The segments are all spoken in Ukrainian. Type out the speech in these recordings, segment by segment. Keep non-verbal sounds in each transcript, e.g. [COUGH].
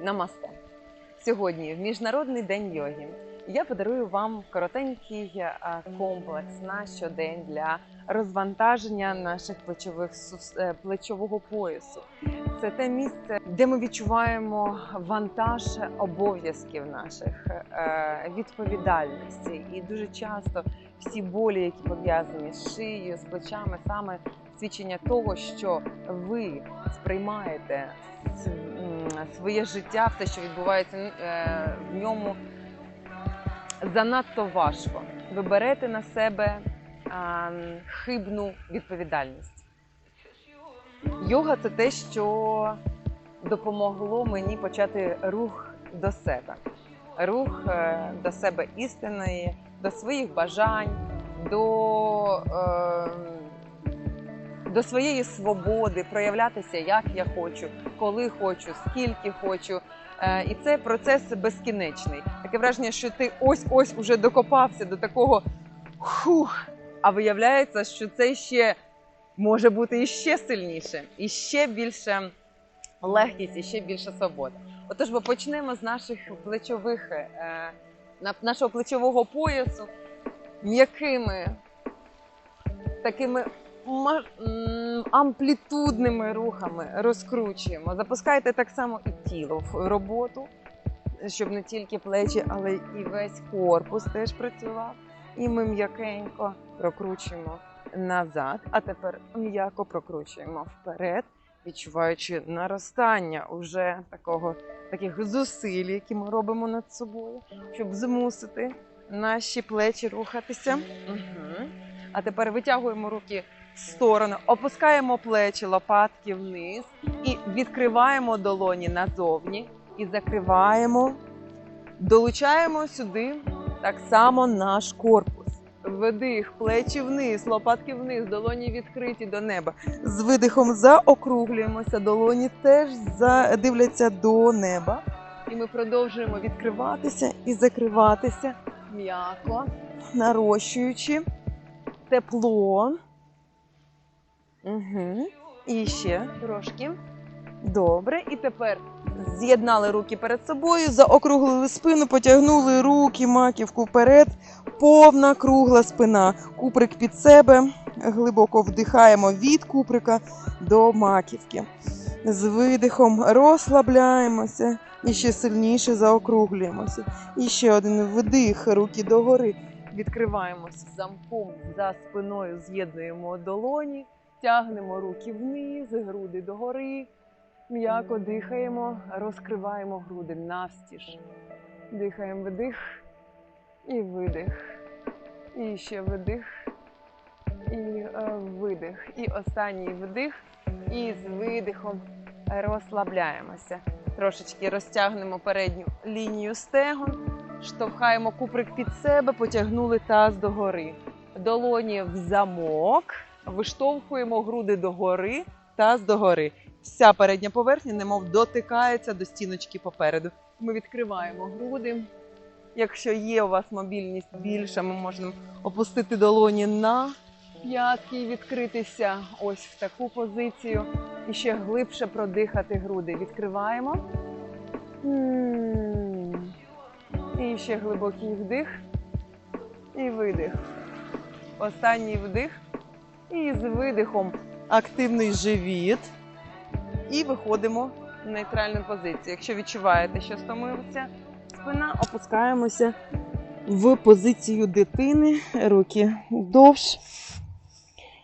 Намасте. Сьогодні, в Міжнародний день йоги, я подарую вам коротенький е, комплекс на щодень для розвантаження наших плечових е, плечового поясу. Це те місце, де ми відчуваємо вантаж обов'язків наших, е, відповідальності. І дуже часто всі болі, які пов'язані з шиєю, з плечами, саме свідчення того, що ви сприймаєте своє життя, все, що відбувається е, в ньому, занадто важко. Ви берете на себе хибну відповідальність. Йога це те, що допомогло мені почати рух до себе. Рух е, до себе істинної, до своїх бажань, до, е, до своєї свободи, проявлятися як я хочу, коли хочу, скільки хочу. Е, І це процес безкінечний. Таке враження, що ти ось-ось уже докопався до такого хух, а виявляється, що це ще може бути іще сильніше, і ще більше легкість, і ще більше свобода. Отож, бо почнемо з наших плечових, е, нашого плечового поясу м'якими, такими амплітудними рухами розкручуємо. Запускайте так само і тіло в роботу, щоб не тільки плечі, але і весь корпус теж працював. І ми м'якенько прокручуємо назад, а тепер м'яко прокручуємо вперед, відчуваючи наростання уже такого таких зусиль, які ми робимо над собою, щоб змусити наші плечі рухатися. Угу. А тепер витягуємо руки сторону, опускаємо плечі, лопатки вниз і відкриваємо долоні назовні і закриваємо. Долучаємо сюди так само наш корпус. Видих, плечі вниз, лопатки вниз, долоні відкриті до неба. З видихом заокруглюємося, долоні теж дивляться до неба. І ми продовжуємо відкриватися і закриватися м'яко, нарощуючи тепло. Угу. І ще трошки. Добре. І тепер з'єднали руки перед собою, заокруглили спину, потягнули руки, маківку вперед. Повна кругла спина. Куприк під себе. Глибоко вдихаємо від куприка до маківки. З видихом розслабляємося і ще сильніше заокруглюємося. І ще один вдих, руки догори. Відкриваємося замком за спиною, з'єднуємо долоні, тягнемо руки вниз, груди догори. М'яко дихаємо, розкриваємо груди навстіж. Дихаємо вдих і видих. І ще видих. І е, видих. І останній вдих. І з видихом розслабляємося. Трошечки розтягнемо передню лінію стегон, штовхаємо куприк під себе, потягнули таз догори. Долоні в замок, виштовхуємо груди догори, таз догори. Вся передня поверхня, немов дотикається до стіночки попереду. Ми відкриваємо груди. Якщо є у вас мобільність більша, ми можемо опустити долоні на п'ятки і відкритися ось в таку позицію. І ще глибше продихати груди. Відкриваємо. І ще глибокий вдих. І видих. Останній вдих. І з видихом активний живіт. І виходимо в нейтральну позицію. Якщо відчуваєте, що стомилася спина, опускаємося в позицію дитини, руки вдовж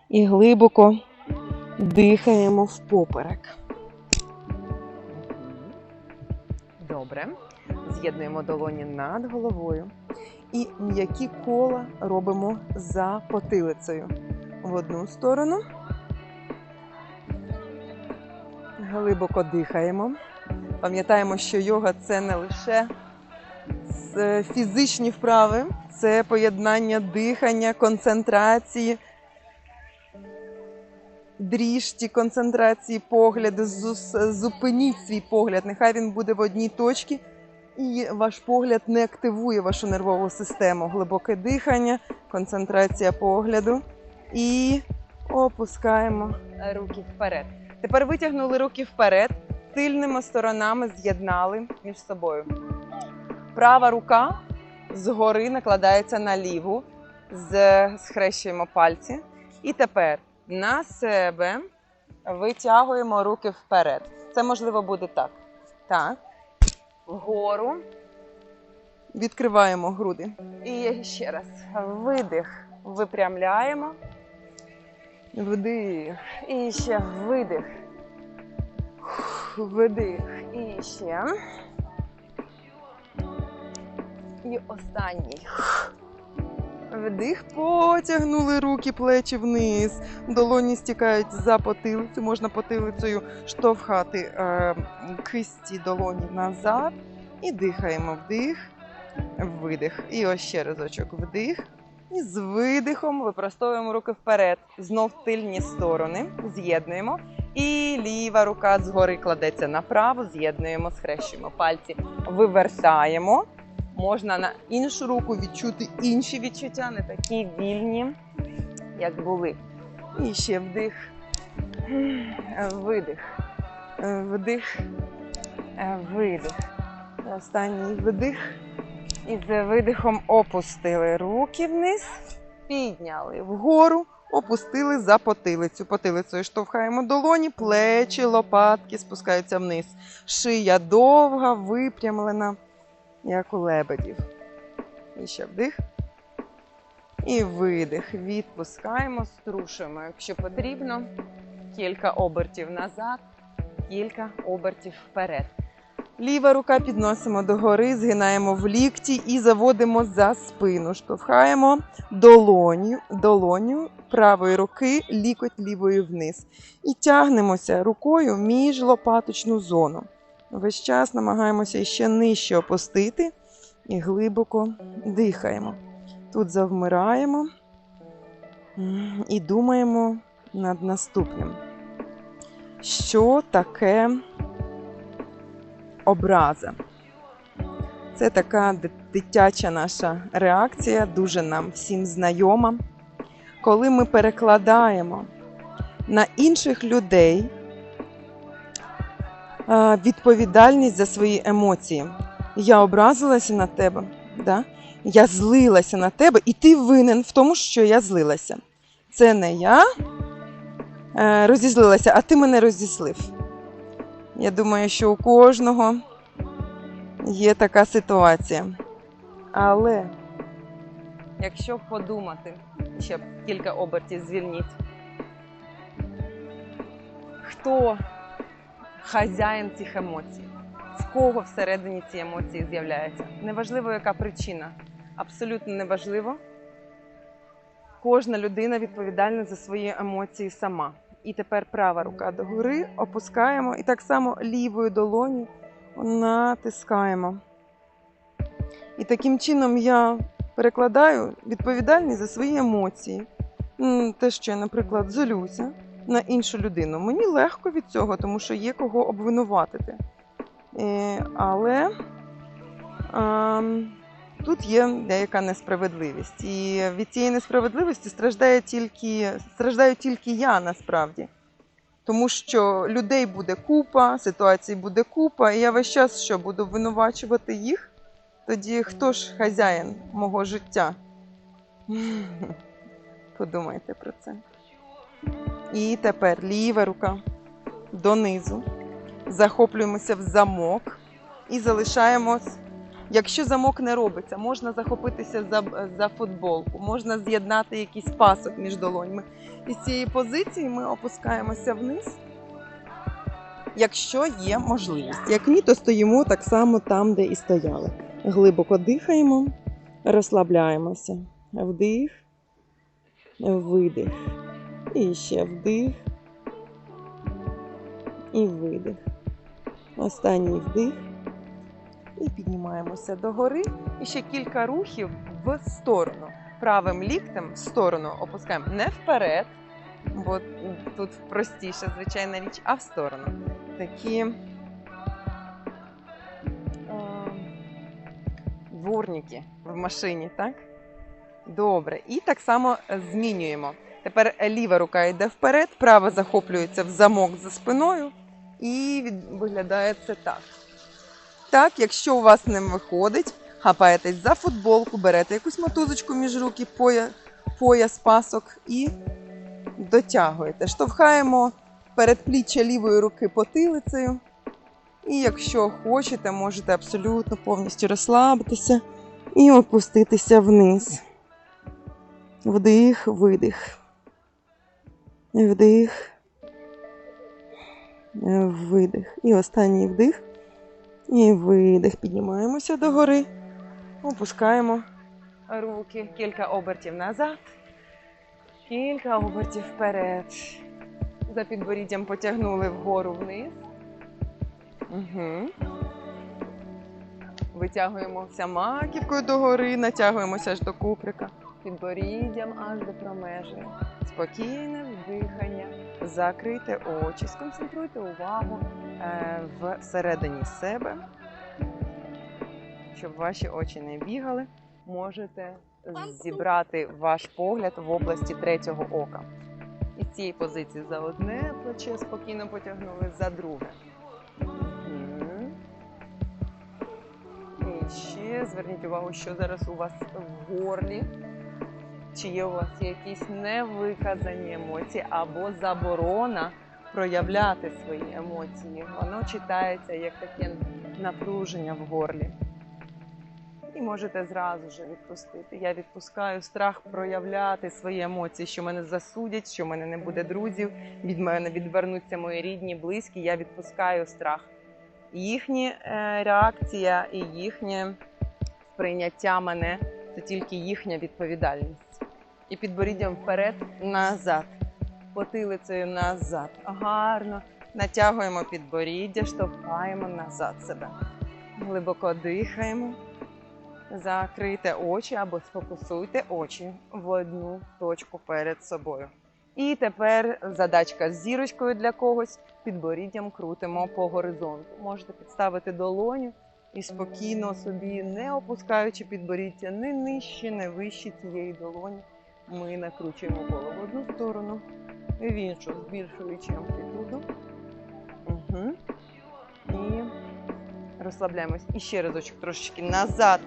і глибоко дихаємо в поперек. Добре. З'єднуємо долоні над головою і м'які кола робимо за потилицею. В одну сторону. Глибоко дихаємо. Пам'ятаємо, що йога це не лише фізичні вправи, це поєднання дихання, концентрації, дріжті, концентрації погляду. Зупиніть свій погляд. Нехай він буде в одній точці, і ваш погляд не активує вашу нервову систему. Глибоке дихання, концентрація погляду. І опускаємо руки вперед. Тепер витягнули руки вперед. тильними сторонами з'єднали між собою. Права рука згори накладається на ліву, схрещуємо пальці. І тепер на себе витягуємо руки вперед. Це можливо буде так. Так. Вгору. Відкриваємо груди. І ще раз. Видих. Випрямляємо. Вдих. І ще видих. Вдих. І ще. І останній. Вдих, потягнули руки, плечі вниз. Долоні стікають за потилицю. Можна потилицею штовхати е, кисті долоні назад. І дихаємо вдих, видих. І ось ще разочок вдих. І з видихом випростовуємо руки вперед. Знов тильні сторони. З'єднуємо. І ліва рука згори кладеться направо, з'єднуємо, схрещуємо пальці, вивертаємо. Можна на іншу руку відчути інші відчуття, не такі вільні, як були. І ще вдих, видих, вдих, видих. Останній вдих. І з видихом опустили руки вниз, підняли вгору, опустили за потилицю. Потилицею штовхаємо долоні, плечі, лопатки спускаються вниз. Шия довга, випрямлена, як у лебедів. І ще вдих. І видих. Відпускаємо, струшуємо, якщо потрібно. Кілька обертів назад, кілька обертів вперед. Ліва рука підносимо догори, згинаємо в лікті і заводимо за спину. Штовхаємо долоню, долоню правої руки, лікоть лівої вниз. І тягнемося рукою між лопаточну зону. Весь час намагаємося ще нижче опустити і глибоко дихаємо. Тут завмираємо і думаємо над наступним. Що таке образа? Це така дитяча наша реакція, дуже нам всім знайома. Коли ми перекладаємо на інших людей е, відповідальність за свої емоції. Я образилася на тебе, да? я злилася на тебе, і ти винен в тому, що я злилася. Це не я е, розізлилася, а ти мене розіслив. Я думаю, що у кожного є така ситуація. Але якщо подумати, ще кілька обертів звільніть. Хто хазяїн цих емоцій? В кого всередині ці емоції з'являються? Неважливо, яка причина. Абсолютно неважливо. Кожна людина відповідальна за свої емоції сама. І тепер права рука догори, опускаємо і так само лівою долоню натискаємо. І таким чином я перекладаю відповідальність за свої емоції. Те, що я, наприклад, злюся на іншу людину. Мені легко від цього, тому що є кого обвинуватити. Е, але ем, тут є деяка несправедливість. І від цієї несправедливості страждає тільки, страждаю тільки я насправді. Тому що людей буде купа, ситуацій буде купа, і я весь час що буду винувачувати їх. Тоді хто ж хазяїн мого життя? [LAUGHS] Подумайте про це. І тепер ліва рука донизу. Захоплюємося в замок і залишаємось. Якщо замок не робиться, можна захопитися за, за футболку, можна з'єднати якийсь пасок між долонями. І з цієї позиції ми опускаємося вниз, якщо є можливість. Як ні, то стоїмо так само там, де і стояли. Глибоко дихаємо, розслабляємося. Вдих, видих. І ще вдих. І видих. Останній вдих. І піднімаємося догори. І ще кілька рухів в сторону. Правим ліктем в сторону опускаємо не вперед, бо тут простіша звичайна річ, а в сторону. Такі е, дворники в машині, так? Добре. І так само змінюємо. Тепер ліва рука йде вперед, права захоплюється в замок за спиною І виглядає це так. Так, якщо у вас не виходить, хапаєтесь за футболку, берете якусь мотузочку між руки, поя... пояс, пасок і дотягуєте. Штовхаємо передпліччя лівої руки потилицею. І якщо хочете, можете абсолютно повністю розслабитися і опуститися вниз. Вдих, видих. Вдих. Видих. І останній вдих. І видих. Піднімаємося догори. Опускаємо руки. Кілька обертів назад. Кілька обертів вперед. За підборіддям потягнули вгору вниз. Угу. Витягуємося маківкою догори, натягуємося аж до куприка. Підборіддям аж до промеження. Спокійне вдихання. Закрийте очі, сконцентруйте увагу е, всередині себе, щоб ваші очі не бігали. Можете зібрати ваш погляд в області третього ока. Із цієї позиції за одне плече спокійно потягнули за друге. І ще зверніть увагу, що зараз у вас в горлі. Чи є у вас якісь невиказані емоції або заборона проявляти свої емоції. Воно читається як таке напруження в горлі. І можете зразу ж відпустити. Я відпускаю страх проявляти свої емоції, що мене засудять, що в мене не буде друзів, від мене відвернуться мої рідні, близькі. Я відпускаю страх. Їхня е, реакція і їхнє сприйняття мене це тільки їхня відповідальність. І підборіддям вперед, назад, потилицею назад. Гарно натягуємо підборіддя, штовхаємо назад себе. Глибоко дихаємо. Закрийте очі або сфокусуйте очі в одну точку перед собою. І тепер задачка з зірочкою для когось. Підборіддям крутимо по горизонту. Можете підставити долоню і спокійно собі, не опускаючи підборіддя не нижче, не вище цієї долоні. Ми накручуємо голову в одну сторону, в іншу, збільшуючи амплітуду. Угу. І розслабляємось. І ще разочок трошечки назад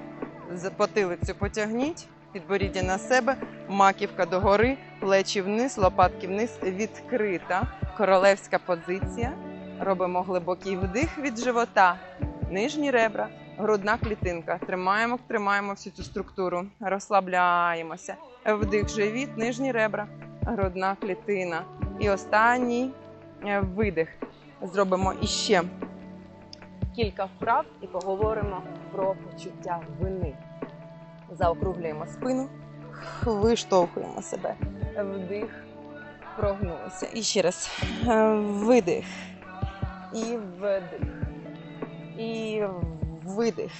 потилицю потягніть, підборіддя на себе, маківка догори, плечі вниз, лопатки вниз, відкрита королевська позиція. Робимо глибокий вдих від живота, нижні ребра, грудна клітинка. Тримаємо, тримаємо всю цю структуру, розслабляємося. Вдих, живіт, нижні ребра, грудна клітина. І останній е, видих. Зробимо іще кілька вправ і поговоримо про почуття вини. Заокруглюємо спину, виштовхуємо себе. Вдих, прогнулися. І ще раз. Е, Видих. І вдих. І видих.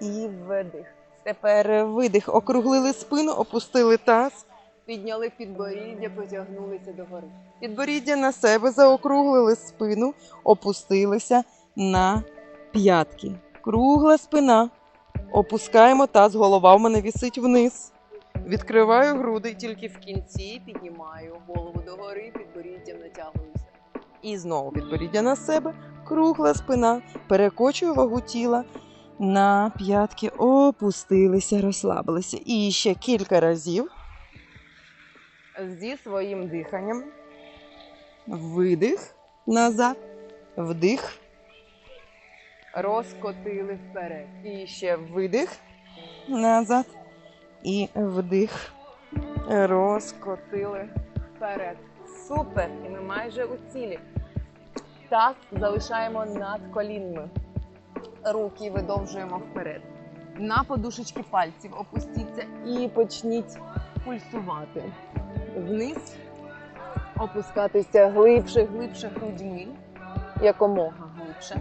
І вдих. Тепер видих. Округлили спину, опустили таз. Підняли підборіддя, потягнулися догори. Підборіддя на себе, заокруглили спину, опустилися на п'ятки. Кругла спина. Опускаємо таз, голова в мене вісить вниз. Відкриваю груди, тільки в кінці піднімаю голову догори, підборіддям натягуюся. І знову підборіддя на себе, кругла спина, перекочую вагу тіла на п'ятки, опустилися, розслабилися. І ще кілька разів зі своїм диханням. Видих назад, вдих. Розкотили вперед. І ще видих назад. І вдих. Розкотили вперед. Супер! І ми майже у цілі. Таз залишаємо над колінами. Руки видовжуємо вперед. На подушечки пальців опустіться і почніть пульсувати. Вниз опускатися глибше, глибше грудьми, якомога глибше.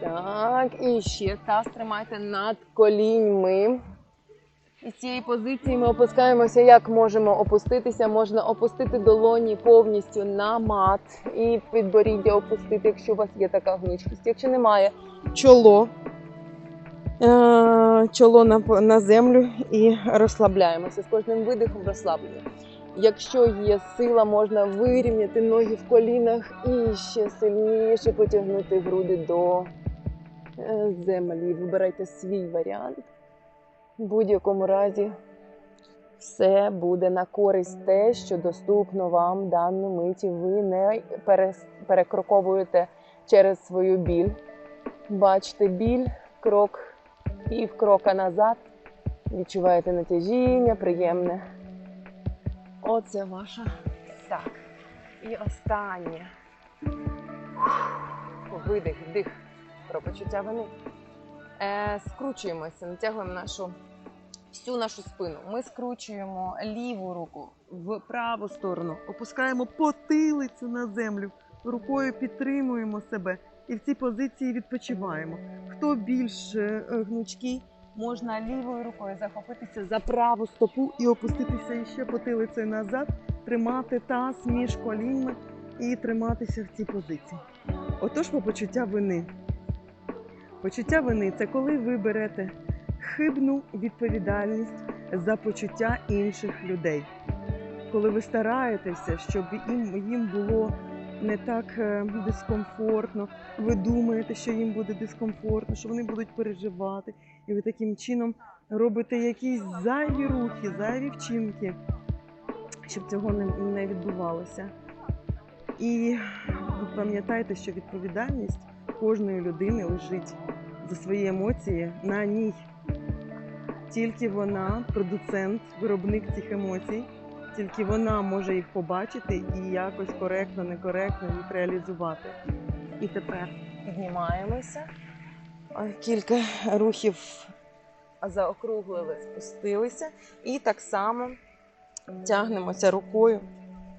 Так, і ще таз тримайте над коліньми. І з цієї позиції ми опускаємося, як можемо опуститися. Можна опустити долоні повністю на мат і підборіддя опустити, якщо у вас є така гнучкість. Якщо немає, чоло, е, чоло на, землю і розслабляємося. З кожним видихом розслаблення. Якщо є сила, можна вирівняти ноги в колінах і ще сильніше потягнути груди до е, землі. Вибирайте свій варіант. В будь-якому разі все буде на користь те, що доступно вам дану миті. Ви не перекроковуєте через свою біль. Бачите біль, крок, пів крока назад. Відчуваєте натяжіння, приємне. Оце ваша. Так. І останнє. Видих, вдих. Про почуття вини. Е, скручуємося, натягуємо нашу всю нашу спину. Ми скручуємо ліву руку в праву сторону, опускаємо потилицю на землю, рукою підтримуємо себе і в цій позиції відпочиваємо. Хто більш е, гнучкий, можна лівою рукою захопитися за праву стопу і опуститися ще потилицею назад, тримати таз між коліньми і триматися в цій позиції. Отож, по почуття вини. Почуття вини це коли ви берете хибну відповідальність за почуття інших людей. Коли ви стараєтеся, щоб їм, їм було не так е, дискомфортно, ви думаєте, що їм буде дискомфортно, що вони будуть переживати, і ви таким чином робите якісь зайві рухи, зайві вчинки, щоб цього не, не відбувалося. І пам'ятайте, що відповідальність кожної людини лежить за свої емоції на ній. Тільки вона, продуцент, виробник цих емоцій, тільки вона може їх побачити і якось коректно, некоректно їх реалізувати. І тепер піднімаємося. Кілька рухів заокруглили, спустилися. І так само тягнемося рукою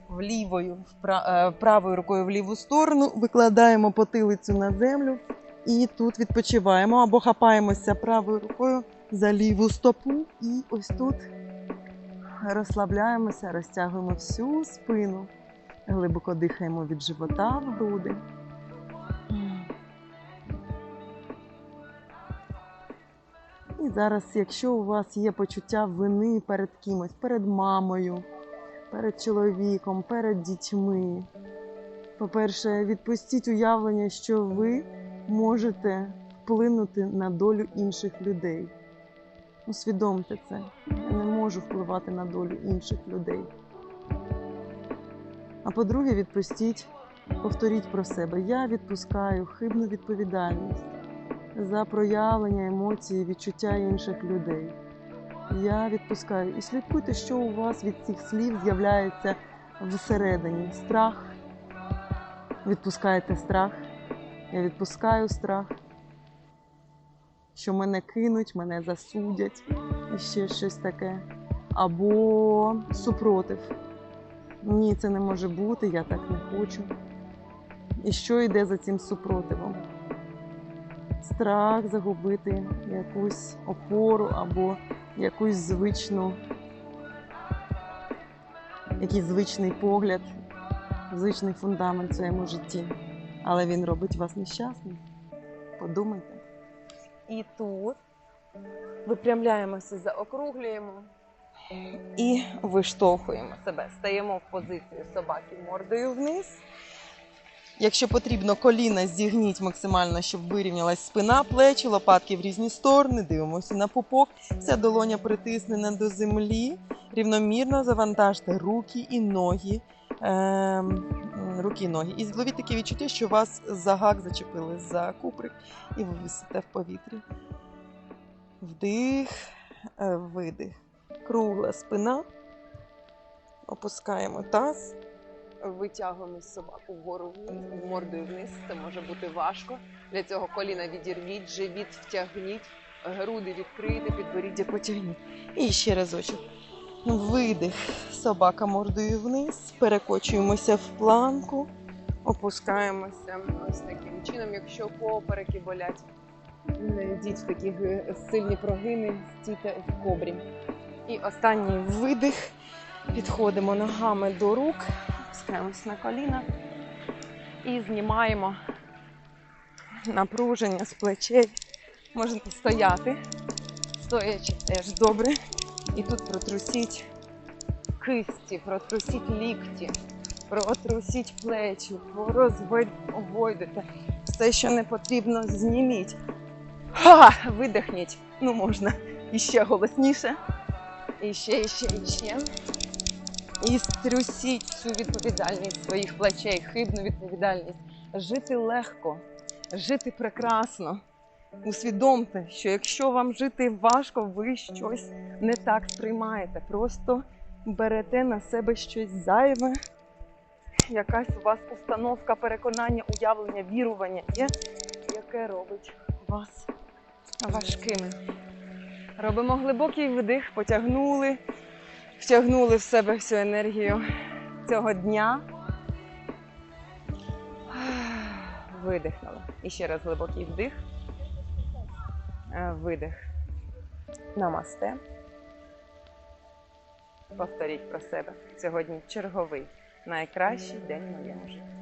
влівою, е, правою рукою в ліву сторону, викладаємо потилицю на землю і тут відпочиваємо або хапаємося правою рукою за ліву стопу і ось тут розслабляємося, розтягуємо всю спину. Глибоко дихаємо від живота в груди. І зараз, якщо у вас є почуття вини перед кимось, перед мамою, перед чоловіком, перед дітьми, по-перше, відпустіть уявлення, що ви можете вплинути на долю інших людей. Усвідомте це. Я не можу впливати на долю інших людей. А по-друге, відпустіть, повторіть про себе. Я відпускаю хибну відповідальність за проявлення емоцій, відчуття інших людей. Я відпускаю. І слідкуйте, що у вас від цих слів з'являється всередині. Страх. Відпускаєте страх. Я відпускаю страх, що мене кинуть, мене засудять і ще щось таке. Або супротив. Ні, це не може бути, я так не хочу. І що йде за цим супротивом? Страх загубити якусь опору або якусь звичну, якийсь звичний погляд, звичний фундамент в своєму житті. Але він робить вас нещасним. Подумайте. І тут випрямляємося, заокруглюємо і виштовхуємо себе. Стаємо в позицію собаки мордою вниз. Якщо потрібно, коліна зігніть максимально, щоб вирівнялась спина, плечі, лопатки в різні сторони. Дивимося на пупок. Вся долоня притиснена до землі. Рівномірно завантажте руки і ноги. Ем, руки і ноги. І зловіть таке відчуття, що вас за гак зачепили за куприк, і ви висите в повітрі. Вдих, е, видих. Кругла спина. Опускаємо таз. Витягуємо собаку вгору мордою вниз. Це може бути важко. Для цього коліна відірвіть, живіт втягніть, груди відкрийте, підборіддя потягніть. І ще разочок. Видих. Собака мордою вниз. Перекочуємося в планку. Опускаємося ось таким чином, якщо попереки болять. Не йдіть в такі сильні прогини, стійте в кобрі. І останній видих. Підходимо ногами до рук, опускаємось на коліна і знімаємо напруження з плечей. Можете стояти, стоячи теж добре. І тут протрусіть кисті, протрусіть лікті, протрусіть плечі, порозвойдуйте. Все, що не потрібно, зніміть. Ха! Видихніть. Ну, можна іще голосніше. І ще, і ще, і ще. І струсіть цю відповідальність своїх плечей, хибну відповідальність. Жити легко, жити прекрасно. Усвідомте, що якщо вам жити важко, ви щось не так сприймаєте. Просто берете на себе щось зайве, якась у вас установка, переконання, уявлення, вірування є, яке робить вас важкими. Робимо глибокий вдих, потягнули, втягнули в себе всю енергію цього дня. Видихнули. І ще раз глибокий вдих. Е, Видих. Намасте. Повторіть про себе. Сьогодні черговий найкращий день моєму житті.